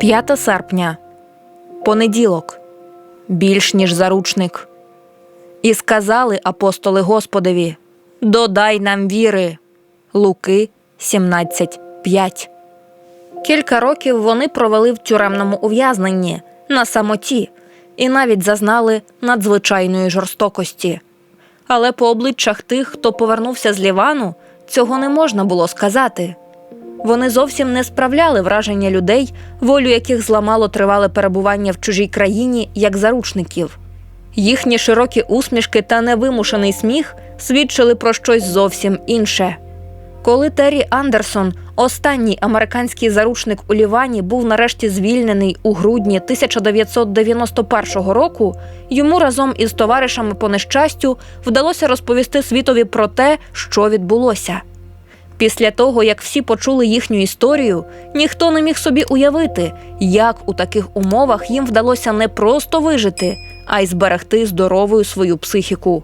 5 серпня. Понеділок. Більш ніж заручник. І сказали апостоли Господові: Додай нам віри. Луки 17.5. Кілька років вони провели в тюремному ув'язненні на самоті і навіть зазнали надзвичайної жорстокості. Але по обличчях тих, хто повернувся з Лівану, цього не можна було сказати. Вони зовсім не справляли враження людей, волю яких зламало тривале перебування в чужій країні як заручників. Їхні широкі усмішки та невимушений сміх свідчили про щось зовсім інше. Коли Террі Андерсон, останній американський заручник у Лівані, був нарешті звільнений у грудні 1991 року, йому разом із товаришами по нещастю вдалося розповісти світові про те, що відбулося. Після того, як всі почули їхню історію, ніхто не міг собі уявити, як у таких умовах їм вдалося не просто вижити, а й зберегти здоровою свою психіку.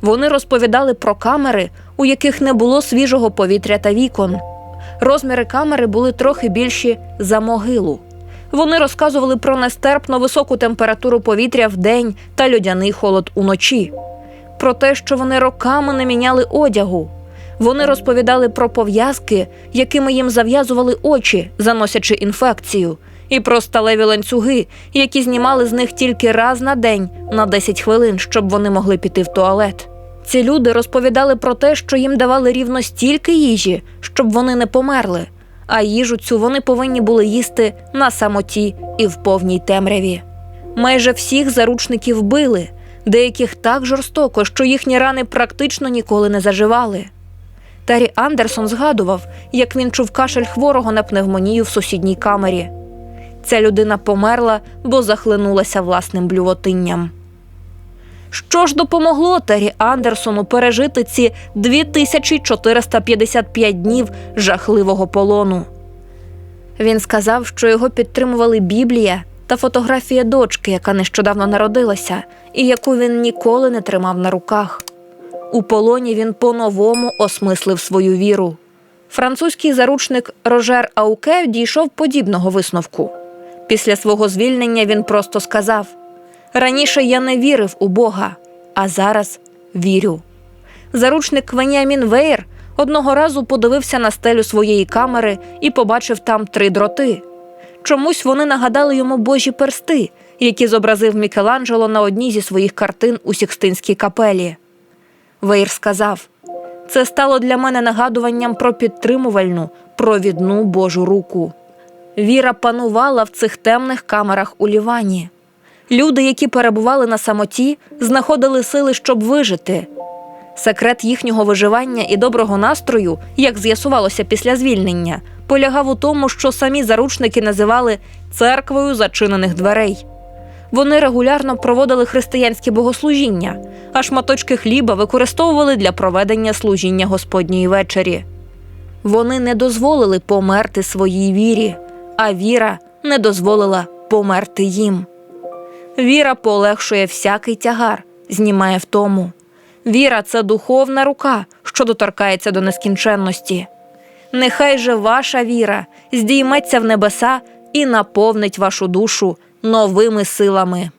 Вони розповідали про камери, у яких не було свіжого повітря та вікон. Розміри камери були трохи більші за могилу. Вони розказували про нестерпно високу температуру повітря вдень та льодяний холод уночі, про те, що вони роками не міняли одягу. Вони розповідали про пов'язки, якими їм зав'язували очі, заносячи інфекцію, і про сталеві ланцюги, які знімали з них тільки раз на день на 10 хвилин, щоб вони могли піти в туалет. Ці люди розповідали про те, що їм давали рівно стільки їжі, щоб вони не померли, а їжу цю вони повинні були їсти на самоті і в повній темряві. Майже всіх заручників били, деяких так жорстоко, що їхні рани практично ніколи не заживали. Террі Андерсон згадував, як він чув кашель хворого на пневмонію в сусідній камері. Ця людина померла, бо захлинулася власним блювотинням. Що ж допомогло Террі Андерсону пережити ці 2455 днів жахливого полону? Він сказав, що його підтримували Біблія та фотографія дочки, яка нещодавно народилася, і яку він ніколи не тримав на руках. У полоні він по-новому осмислив свою віру. Французький заручник Рожер Ауке дійшов подібного висновку. Після свого звільнення він просто сказав: Раніше я не вірив у Бога, а зараз вірю. Заручник Веніамін Вейер одного разу подивився на стелю своєї камери і побачив там три дроти. Чомусь вони нагадали йому божі персти, які зобразив Мікеланджело на одній зі своїх картин у Сікстинській капелі. Вейр сказав: це стало для мене нагадуванням про підтримувальну, провідну Божу руку. Віра панувала в цих темних камерах у Лівані. Люди, які перебували на самоті, знаходили сили, щоб вижити. Секрет їхнього виживання і доброго настрою, як з'ясувалося після звільнення, полягав у тому, що самі заручники називали церквою зачинених дверей. Вони регулярно проводили християнські богослужіння, а шматочки хліба використовували для проведення служіння Господньої вечері. Вони не дозволили померти своїй вірі, а віра не дозволила померти їм. Віра полегшує всякий тягар, знімає втому. Віра це духовна рука, що доторкається до нескінченності. Нехай же ваша віра здійметься в небеса і наповнить вашу душу новими силами.